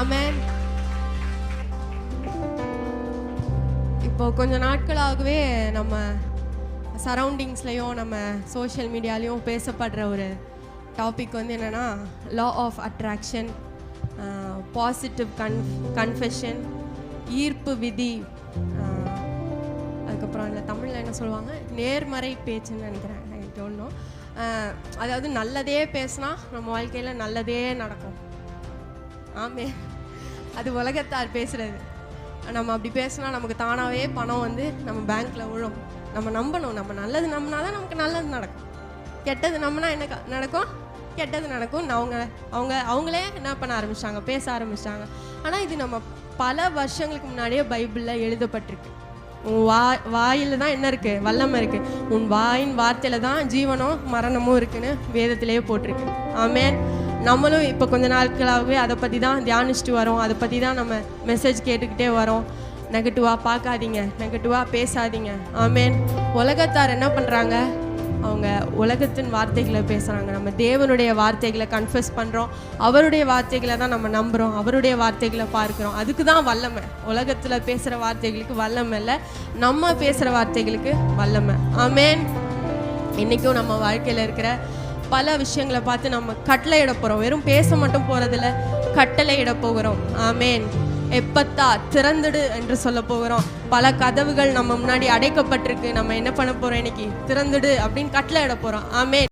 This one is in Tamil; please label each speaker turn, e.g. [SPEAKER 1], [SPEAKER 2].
[SPEAKER 1] ஆமேன். இப்போ கொஞ்ச நாட்களாகவே நம்ம சரௌண்டிங்ஸ்லேயும் நம்ம சோஷியல் மீடியாலேயும் பேசப்படுற ஒரு டாபிக் வந்து என்னென்னா law of attraction positive con confession ஈர்ப்பு விதி அதுக்கப்புறம் இல்லை தமிழில் என்ன சொல்லுவாங்க? நேர்மறை பேச்சுன்னு நினைக்கிறேன். டோன் நோ அதாவது நல்லதே பேசினா நம்ம வாழ்க்கையில் நல்லதே நடக்கும். ஆமே அது உலகத்தார் பேசுறது. நம்ம அப்படி பேசினா நமக்கு தானாகவே பணம் வந்து நம்ம பேங்க்ல விழும். நம்ம நம்பணும். நம்ம நல்லது நம்பினா தான் நமக்கு நல்லது நடக்கும். கெட்டது நம்பினா என்ன க- நடக்கும்? கெட்டது நடக்கும். அவங்க அவங்க அவங்களே என்ன பண்ண ஆரம்பிச்சிட்டாங்க? பேச ஆரம்பிச்சிட்டாங்க. ஆனால் இது நம்ம பல வருஷங்களுக்கு முன்னாடியே பைபிளில் எழுதப்பட்டிருக்கு. உன் வா வாயில் தான் என்ன இருக்குது வல்லமை இருக்குது உன் வாயின் வார்த்தையில் தான் ஜீவனும் மரணமும் இருக்குன்னு வேதத்திலேயே போட்டிருக்கு. ஆமேன். நம்மளும் இப்போ கொஞ்ச நாட்களாகவே அதை பற்றி தான் தியானிச்சுட்டு வரோம். அதை பற்றி தான் நம்ம மெசேஜ் கேட்டுக்கிட்டே வரோம். நெகட்டிவாக பார்க்காதீங்க. நெகட்டிவாக பேசாதீங்க. ஆமேன் உலகத்தார் என்ன பண்ணுறாங்க அவங்க உலகத்தின் வார்த்தைகளை பேசுகிறாங்க நம்ம தேவனுடைய வார்த்தைகளை கன்ஃபியூஸ் பண்ணுறோம் அவருடைய வார்த்தைகளை தான் நம்ம நம்புகிறோம் அவருடைய வார்த்தைகளை பார்க்குறோம். அதுக்கு தான் வல்லமை. உலகத்தில் பேசுகிற வார்த்தைகளுக்கு வல்லமை இல்லை. நம்ம பேசுகிற வார்த்தைகளுக்கு வல்லமை. ஆமேன் இன்றைக்கும் நம்ம வாழ்க்கையில் இருக்கிற பல விஷயங்களை பார்த்து நம்ம கட்டளை இட போகிறோம் வெறும் பேச மட்டும் போகிறதில்ல கட்டளை இட போகிறோம். ஆமேன். எப்பத்தா திறந்துடு என்று சொல்ல போகிறோம். பல கதவுகள் நம்ம முன்னாடி அடைக்கப்பட்டிருக்கு. நம்ம என்ன பண்ண போகிறோம் இன்னைக்கு? திறந்துடு அப்படின்னு கட்டளை இட போகிறோம் ஆமேன்.